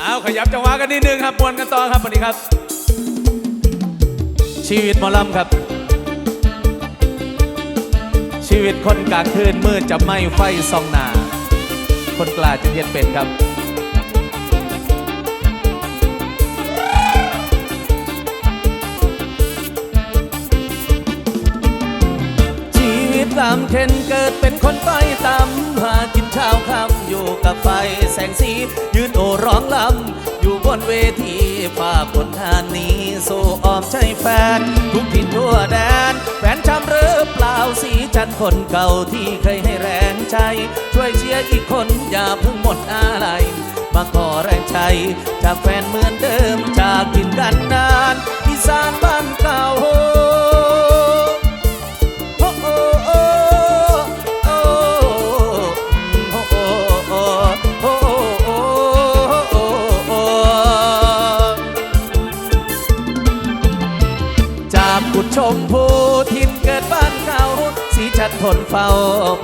เอาขยับจังหวะกันนิดนึงครับมวนกันต่อครับสวัสดีครับ ชีวิตหมอลำครับ ชีวิตคนกลางคืนมืดจะไม่ไฟส่องหนา คนกล้าจึงเห็นเป็นครับชีวิตลำเข็นเกิดเป็นคนต้อยต่ำหากิน เช้าค่ำอยู่กับไฟแสงสี ยืนโอร้องลำอยู่บนเวทีฝากคนทานนี้สู่อ้อมใจแฟน ทุกถิ่ทั่วแดน แฟนจำหรือเปล่าสีจันคนเก่าที่เคยให้แรงใจ ช่วยเชียร์อีกคนอย่าเพิ่งหมดอะไรมาขอแรงใจ จากแฟนเหมือนเดิมจากกินกันนานอีสานบ้าน ดทนเฝ้า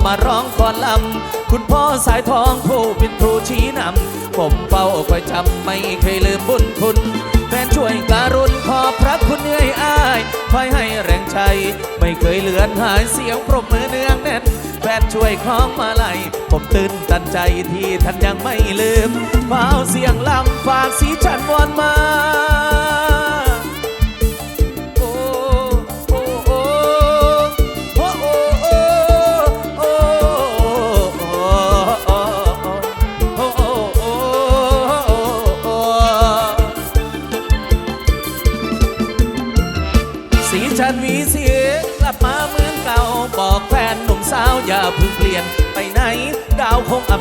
มาร้องกอนลำ คุณพ่อสายทองผู้เป็นครูชี้นำ ผมเฝ้าคอยจำไม่เคยลืมบุญคุณ แฟนช่วยการุณขอบพระคุณเหนื่อยอ้ายคอยให้แรงใจ ไม่เคยเลือนหายเสียงปรบมือเนืองแน่นแฟนช่วยคล้องมาลัยผมตื่นตันใจที่ท่านยังไม่ลืมเฝ้าเสียงลำฝากสีชันวอนมา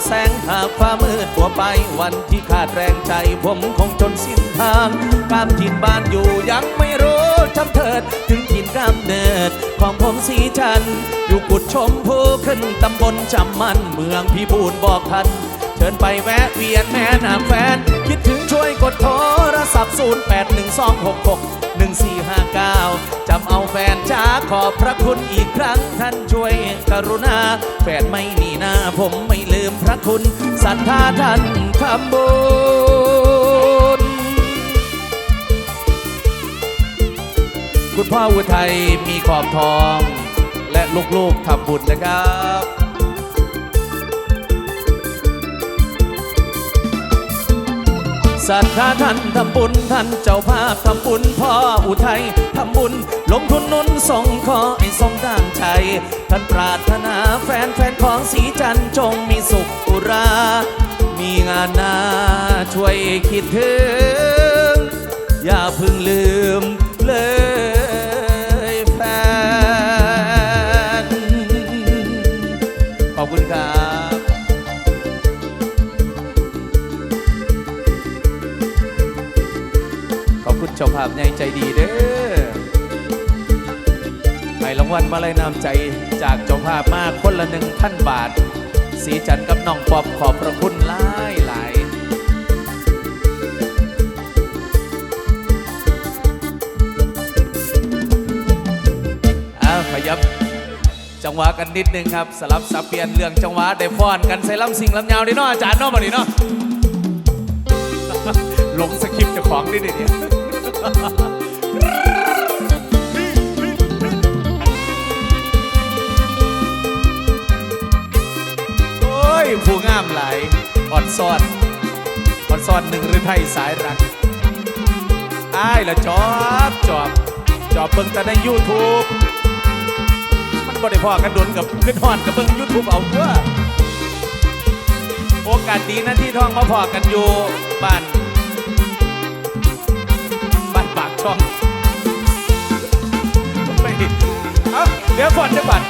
แสงหากฟ้ามืดตัวไปวันที่ขาดแรงใจ ผมคงจนสิ้นทางกามทินบ้านอยู่ยังไม่รู้จำเถิด ถึงทินกำเนิด ของผมสีจันทร์อยู่กุดชมพูขึ้นตำบลจำมันเมืองพี่บูนบอกทัน เชิญไปแวะเวียนแม่นางแฟน คิดถึงช่วยกดโทรศัพท์ 081266 1459 จำเอาแฟนจ้าขอบพระคุณอีกครั้ง ท่านช่วยกรุณา แฟนไม่หนีหน้าผมไม่ลืมพระคุณศรัทธาท่านคำบุญคุณพ่ออุทัยมีขอบทอง และลูกๆทำบุญนะครับ ศรัทธาท่านทำบุญท่านเจ้าภาพทำบุญพ่ออุทัยทำบุญลงทุนนุนส่งขอให้สมดังใจ ท่านปรารถนาแฟนแฟนของสีจันจงมีสุขอุรา มีงานนาช่วยคิดถึง อย่าเพึ่งลืมเลย จ้าภาพในใจดีเด้อให้รางวัลมาเลยนำใจจากเจ้าภาพมากคนละหนึ่งพันบาท สีจันทร์กับน้องปอบขอบพระคุณหลายหลายอ้าขยับจังหวะกันนิดนึงครับ สลับสับเปลี่ยนเรื่องจังหวะได้ฟ้อนกันใส่ลำสิงลำยาวดีเนาะอาจารย์เนาะมาดิเนาะลงสคริปต์เจ้าของนี่ดิเนี่ย โอ้ยผู้งามหลายอ่อนซ่อนอ่อนซ่อนหนึ่งหรือไทยสายรักอ้ายละจอบจอบจอบเบิ่งแต่ใน YouTube มันบ่ได้พอกันดนกับขึ้นฮอนกับเบิ่ง YouTube เอาตัวโอกาสดีนะที่ท้องมาพอกันอยู่บ้าน ชองไม่เอ้าเดี๋ยวก่อนเดี๋ยวก่อน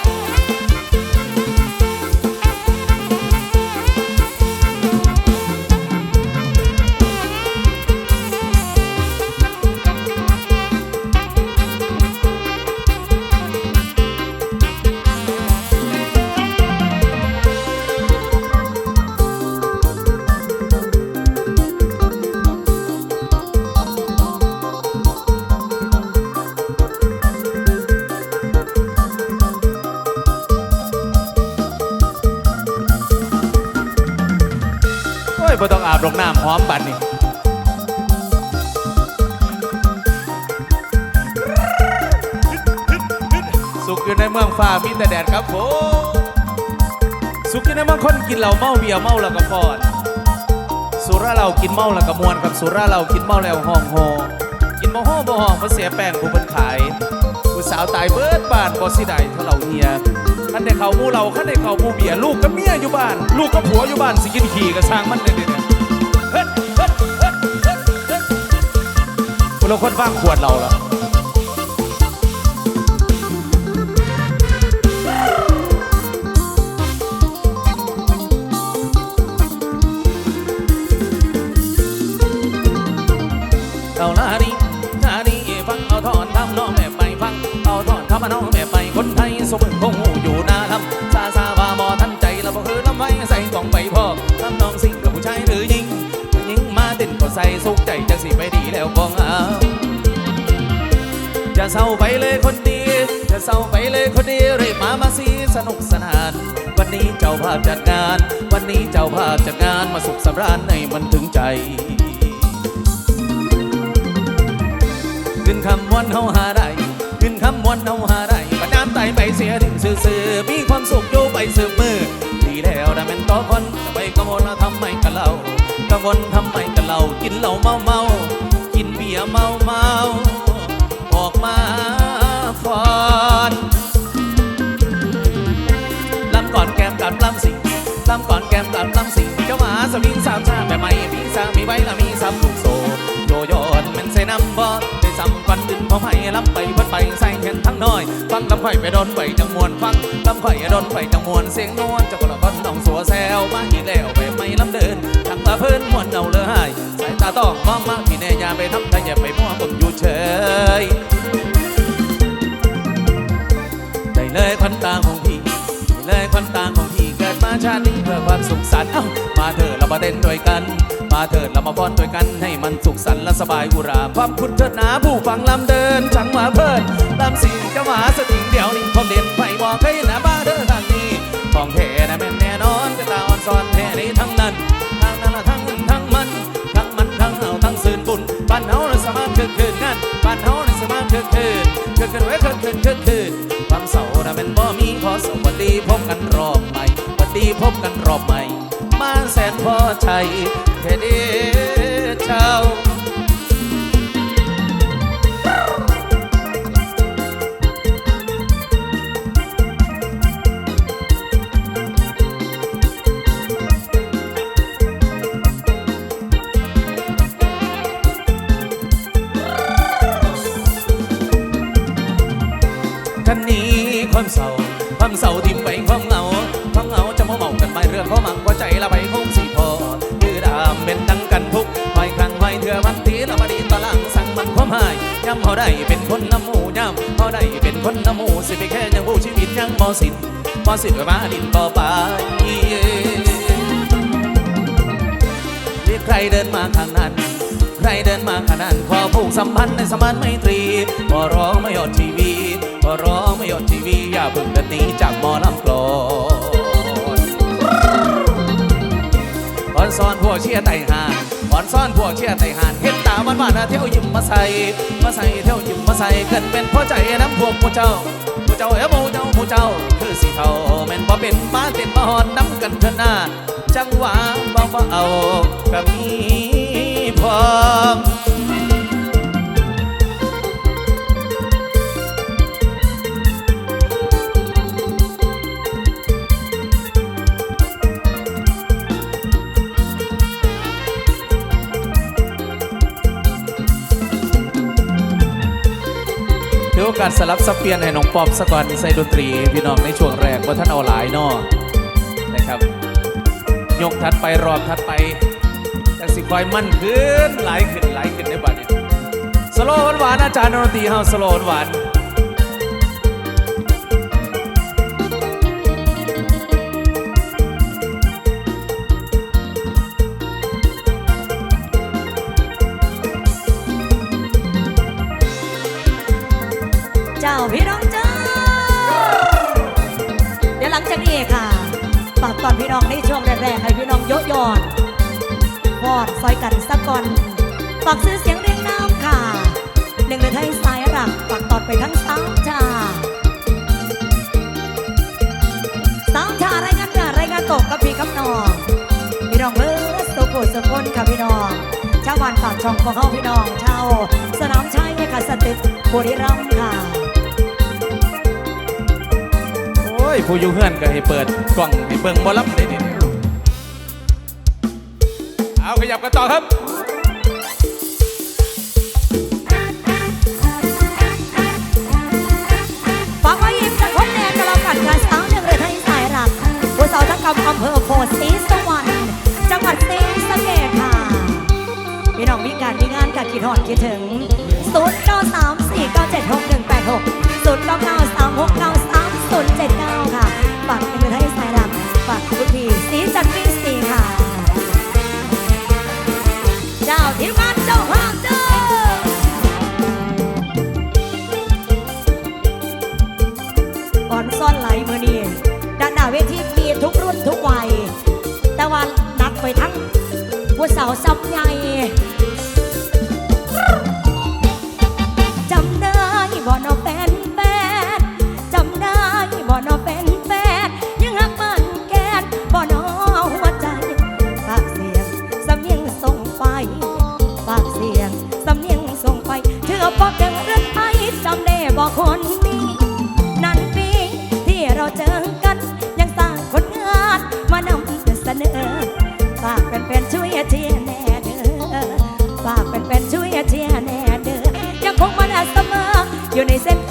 สุขอยู่ในเมืองฟ้ามีแต่แดดครับผมสุขอยู่ในเมืองคนกินเหล้าเมาเบียร์เมาแล้วก็ฟอนสุราเรากินเมาแล้วก็มวนกับสุราเรากินเมาแล้วห้องโฮกินบ่ห้อบ่ห้องมาเสียแป้งผู้เพิ่นขายผู้สาวตายเบิดบ้านบ่สิได้เท่าเราเฮียคันได้เข้ามู่เราคันได้เข้ามู่เบียร์ลูกกับเมียอยู่บ้าน ลูกกับผัวอยู่บ้านสิกินขี่ก็สร้างมันเลยเนี่ยเฮ็ดเฮ็ดเฮ็ดเฮ็ดเฮ็ดคนละคนฟังขวดเราเหรอ ใส่สุขใจจังสิไปดีแล้วบ้องเอาจะเศร้าไปเลยคนดี จะเศร้าไปเลยคนดีเรียมามาสีสนุกสนาน วันนี้เจ้าภาพจัดงาน วันนี้เจ้าภาพจัดงานมาสุขสำราญให้มันถึงใจขึ้นคำมวนเฮาหาได้ขึ้นคำมวนเฮาหาได้ประน้ำไตไปเสียถึงซื่อๆมีความสุขอยู่ไปสืบมือดีแล้วนะแม่นต่อคนจะไปกังวลแล้วทำไมกันเล่า กังวลทำไมกันเล่ากินเหล้าเมาเมากินเบียร์เมาเมาออกมาฟอนลำก่อนแกมกับลำสิลำก่อนแกมกับลำสิเจ้าหมาสวิงสามชาแบบไม่มีสามีไว้ละมีซ้ำลูกโซโยโยนมันใส่น้ำบ่ได้ซ้ำกันดึงพอให้ลำไปพัดไป เห็นทั้งน้อย ฟังลำไข่ไปโดนไปจังมวนฟังลำไข่โดนไปจังมวนเสียงนวลจะคนละคนน้องสัวแซวมาอีกแล้วไปไม่ลำเดินทั้งตาเพิ่นมวนเอาเลยสายตาต้องมองมาพี่แน่ยาไปทำได้อย่าไปมั่วผมอยู่เฉยได้เลยควันตาของพี่ได้เลยควันตาของ ชาตินี้เพื่อความสุขสันต์เอ้ามาเถิดเรามาเต้นด้วยกัน มาเถิดเรามาฟ้อนด้วยกันให้มันสุขสันต์และสบายอุราความคุณเถิดหนาผู้ฟังลำเดินช่างมาเพิ่นลำสิ่งจ้าหมาสติงเดียวนี่ผมเด่นไปบอกให้นะบ้าเด้อทางนี้ของแท้นะแม่นแน่นอนจะตาอ่อนซ้อนแท้นี้ทั้งนั้นทั้งนั้นละทั้งทั้งมันทั้งมันทั้งเฮาทั้งสื่นบุญบ้านเฮาน่ะสามารถเกิดขึ้นงานบ้านเฮาน่ะสามารถเกิดขึ้นเกิดขึ้นไว้เกิด นพอใจแค่เบ่สิ้นบ่สิ้นไว้มาดินต่อไปมีใครเดินมาข้างนั้น ใครเดินมาข้างนั้นขอผูกสัมพันธ์ในสมานไมตรีขอร้องไม่หยดทีวีขอร้องไม่หยดทีวีอย่าเพิ่งเดินหนีจากหมอลำกลอนขอนซ่อนพวกเชียไต่หานขอนซ่อนพวกเชียไต่หานเห็นตาวันวานนะเที่ยวยิ้มมาใส่มาใส่เที่ยวยิ้มมาใส่เกินเป็นพ่อใจน้ำพวกผู้เจ้าผู้เจ้าเอ้ย ผู้เจ้าคือสีเทาแม่นบ่เป็นมาเต้นมาหอนน้ำกันเถอะหน้าจังหวะเบาเอากับมีพร้อม ถือโอการสลับสับเปลี่ยนให้น้องปอบสะก่อนใส่ดนตรี พี่น้องในช่วงแรกว่าท่านเอาหลายนอนะครับ ยกทัดไปรอบทัดไปจากสิคอยมั่นขึ้นหลายขึ้นหลายขึ้นในบัดนี้สโลว์หวานอาจารย์ดนตรีเฮาสโลว์หวาน ฝากตอนพี่น้องในช่วงแรกๆให้พี่น้องยกยอนพอดซอยกันสักก่อนฝากซื้อเสียงเรียงน้ำค่ะหนึ่งเดือนไทยสายหลักฝากตอดไปทั้งสามชาสามชารายงานการรายงานตกกับพี่กับน้องพี่น้องเบิร์สโตโกสกุลค่ะพี่น้องชาวบ้านปากช่องของเฮาพี่น้องชาวสนามชัยเนี่ยค่ะสตึกบุรีรัมย์ค่ะ ยผู้อยู่เฮือนก็ให้เปิดกล่องให้เบิ่งบ่รับได้นี่เอาขยับกันต่อครับฝากไว้ยิ้มจากคนแดงกะเรากัดการสาวหนึ่งเรือไทยสายหลักผู้สาวทั้งกำอำเภอโพธิ์ศรีสวรรค์จังหวัดศรีสะเกษค่ะพี่น้องมีการมีงานกับคิดหอดคิดถึง0 9 3 4 9 7 6 1 8 6 0 9 9 3 6 9 3 0 7 9 ค่ะ ฝากเป็นเรือไทยสายหลักฝากคุณพี่สีจันทร์ ออยู่ในเส้น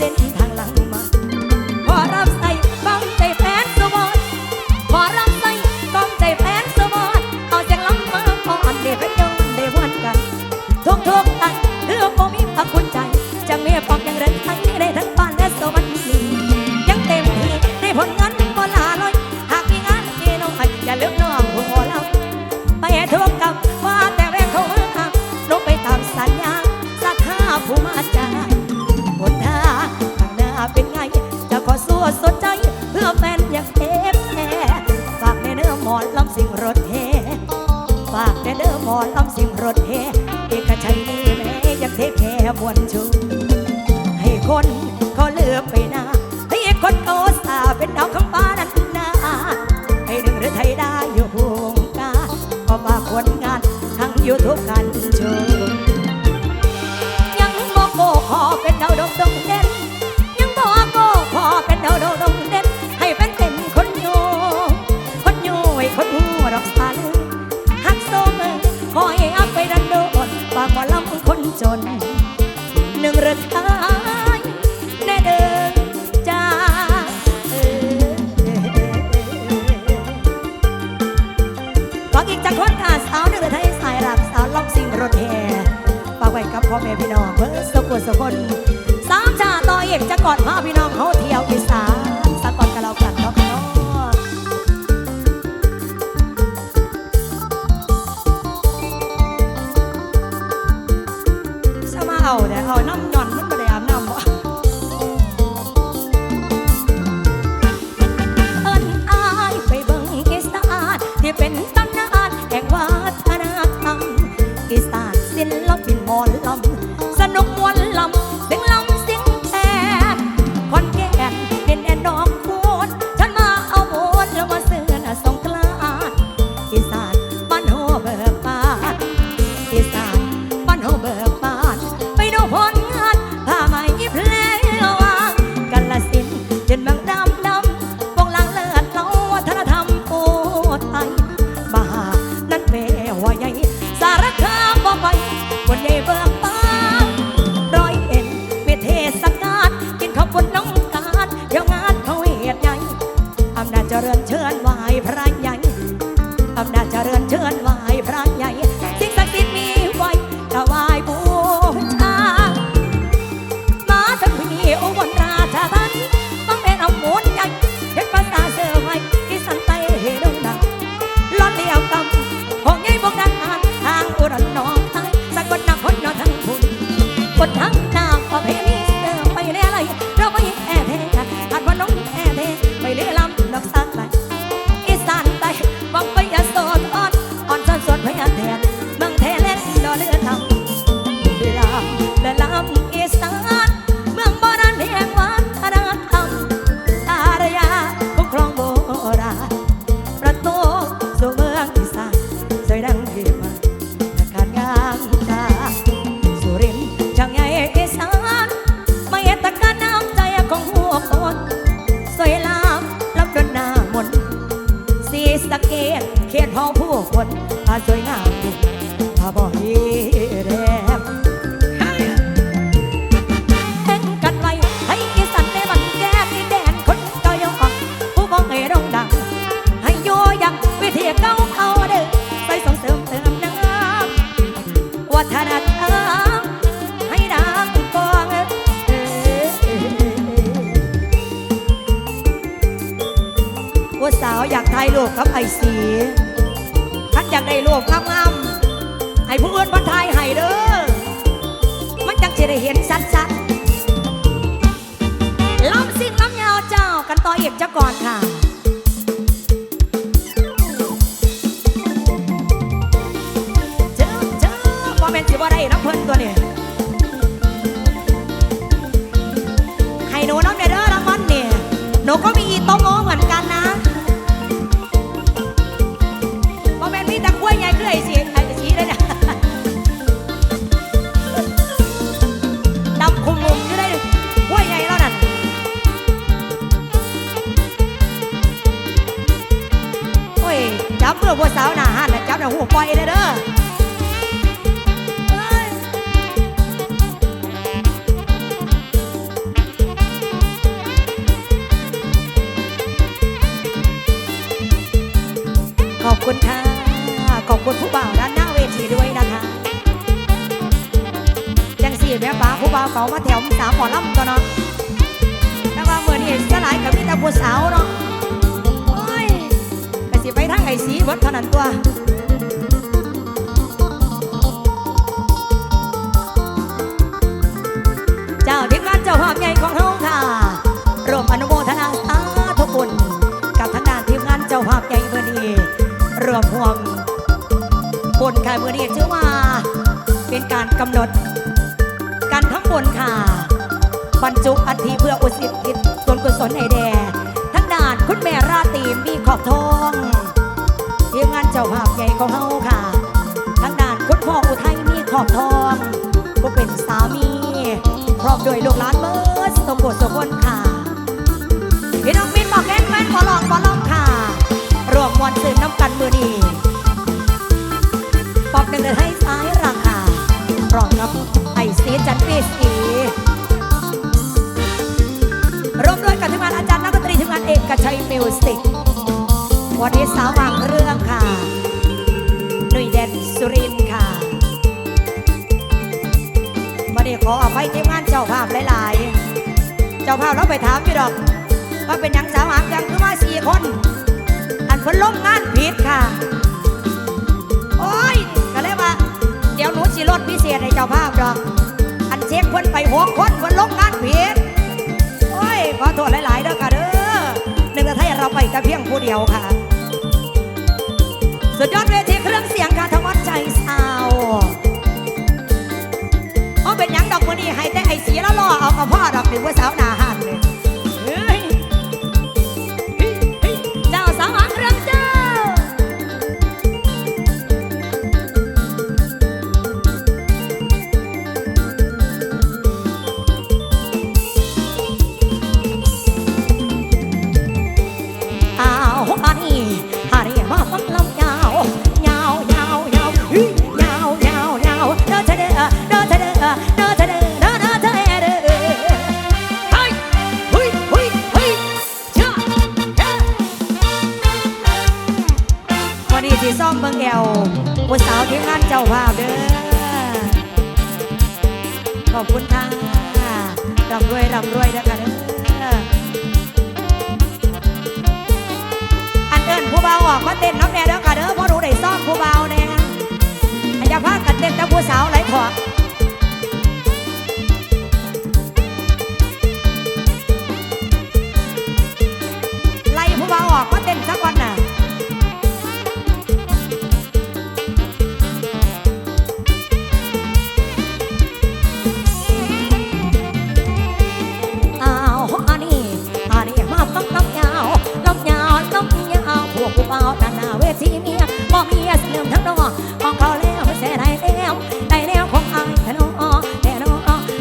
วั คนเขาเลือกไปนาให้คนโตสาเป็นดาวข้างฟ้านั้นนาให้หนึ่งหรือไทยได้อยู่ภูมิกาก็ฝากผลงานทั้งยูทูบกันโชว์ยังโมโกขอเป็นดาวดงดงเด่นยังบอกโกขอเป็นดาวดงดงเด่นให้เป็นเป็นคนโยคนโยให้คนหูดอกสาลือหักโซมือคอยอักไปดันโดนปากหมอลำคนจนหนึ่งเรือทย รถแห่ฝากไว้กับพ่อแม่พี่น้องเพื่อสกุลสกุลสามชาต่อเอกจะกอดพาพี่น้องเขาเที่ยวอีส ได้รูปงามๆให้ผู้อื่นมาถ่ายให้เด้อ มันจังจะได้เห็นชัดๆล้ำสิ่งล้ำยาวเจ้ากันต่อเอกจะก่อนค่ะเจ้าเจ้าว่าแม่นสิบ่ได้รับเพิ่นตัวนี้ให้หนูน้องเด้อรางวัลเนี่ยหนูก็มีอีตโม บ่าวด้านหน้าเวทีด้วยนะคะจังสี่แม่ป้าผู้บ่าวเขามาแถวสามหมอลำตัวเนาะแต่ว่าเมื่อนี้สลายกับมีแต่ผู้สาวเนาะโอ้ยก็สิไปทางไอ้สีเบิดเท่านั้นตัวเจ้าทีมงานเจ้าภาพใหญ่ของเฮาค่ะรวมอนุโมทนาสาธุบุญกับทางด้านทีมงานเจ้าภาพใหญ่เมื่อนี้รวมห่วมบุญค่ะ เมื่อนี้ชื่อว่า เป็นการกำหนด การทำบุญค่ะบรรจุอัฐิเพื่ออุทิทิศส่วนกุศลให้แด่ทั้งด่านคุณแม่ราตีมีขอบทองทีมงานเจ้าภาพใหญ่ของเฮาค่ะ ทั้งด่านคุณพ่ออุทัยมีขอบทองผู้เป็นสามี พร้อมด้วยลูกหลานเบิร์ดสมบูรณ์สมบูรณ์ค่ะพี่น้องมินบอกแกนแฟนขอลองขอลองค่ะรวมมวลซื้อน้ำกันมือนี้ อบหนึ่งเดือนให้ซ้ายราคาพร้อมกับไอซีจันปีสีร่วมด้วยกับทีมงานอาจารย์นักดนตรีทีมงานเอกชัยมิวสิกวันนี้สาววางเรื่องค่ะหนุ่ยเด่นสุรินค่ะวันนี้ขออภัยทีมงานเจ้าภาพหลายๆ เจ้าภาพเราไปถามอยู่ดอก ว่าเป็นยังสาวหางยังคือมาสี่คน อันเพิ่นล้มงานผิดค่ะ ลดให้เจ้าภาพดอก อันเช็คเพิ่นไปหกคนเพิ่นลงงานผิดโอ้ย ขอโทษหลาย ๆเด้อค่ะเด้อหนึ่งจะให้เราไปแต่เพียงผู้เดียวค่ะ สุดยอดเวทีเครื่องเสียงค่ะทวัดใจสาวเอาเป็นยังดอกมือนี้ให้แต่ไอ้สีแล้วล่อเอากับพ่อดอกหนึ่งว่าสาวหนา จ้าภาพเด้อ ขอบคุณค่ะร่ำรวยร่ำรวยเด้อค่ะเด้อ อันเอินผู้เบาออกมาเต้นน้ำแน่เด้อค่ะเด้อเพราะหนูได้ซ่อมผู้เบาแน่ยอย่าพากันเต้นแต่ผู้สาวไหลขอาวตาหน้าเวทีเมียบ่มีเสลืมทั้งนอของเขาแล้วไม่เสียได้แล้วได้แล้วของอายแต่นอแต่นอ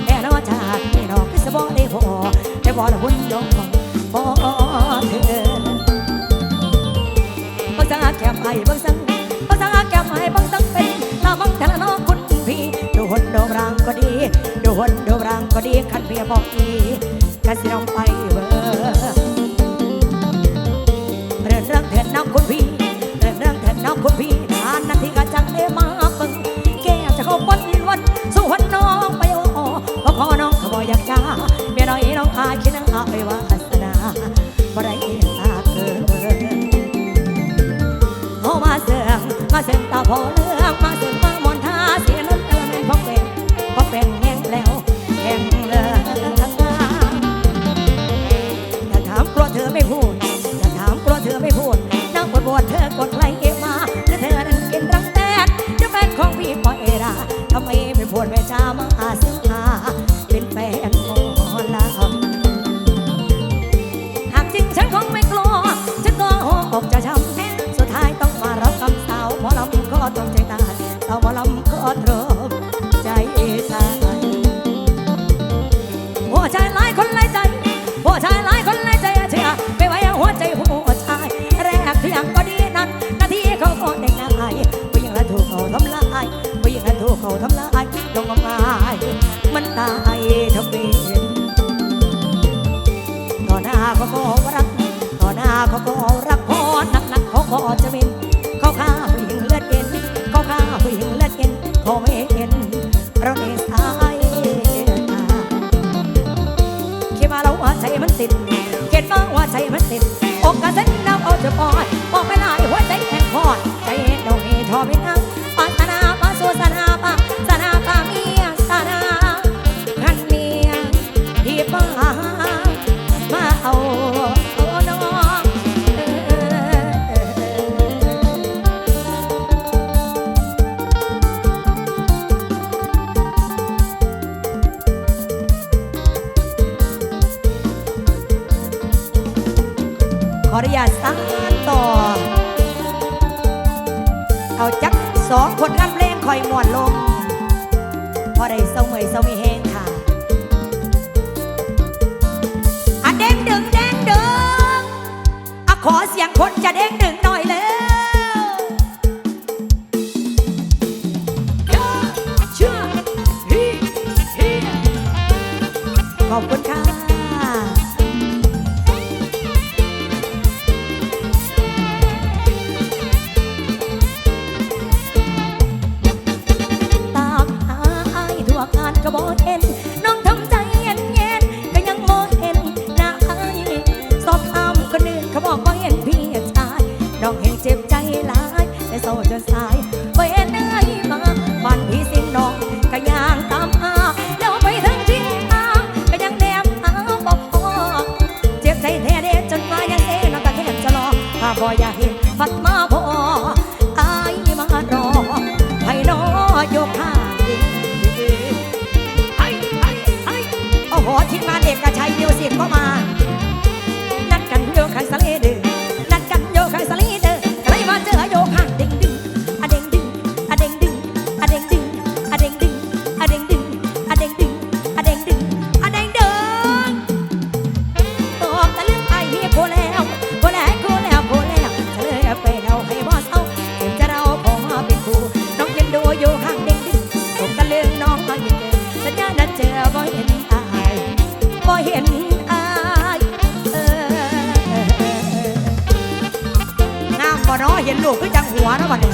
แต่นอจากนี่นอคือสบอได้พอแต่บ่ละหุ่นดองบอเธอบังสังแก้มไอ้บังสังบังสังแก้มไอ้บังสังเป็นน้ามังแต่ละนอคุณพี่ดูหุ่นดูร่างก็ดีดูหุ่นดูร่างก็ดีขันเบียบอกดีกะสินองไป Oh. เขาก็รัก ต่อหน้าเขาก็รักพอนักหนักเขาก็จะมินเขาข้าผู้หญิงเลือดเย็นเขาข้าผู้หญิงเลือดเย็นเขาไม่เห็นเราเนสายคิดว่าแล้ว่าใจมันติดเขียนมาว่าใจมันติดอกกระเซ็นน้ำเอาจะปล่อดบอกไม่ได้หัวใจแข็งคอดใจเห็นเราเห็นทอเป็นน้ำ เอาจักสองผนงานเพลงคอยมวนลม พอได้เศร้าเมื่อยเศร้ามีเฮงค่ะอะเด้งดึงเด้งดึงอะขอเสียงคนจะเด้งดึงน้อง เห็นลูกก็จังหัวนะบัดนี่ย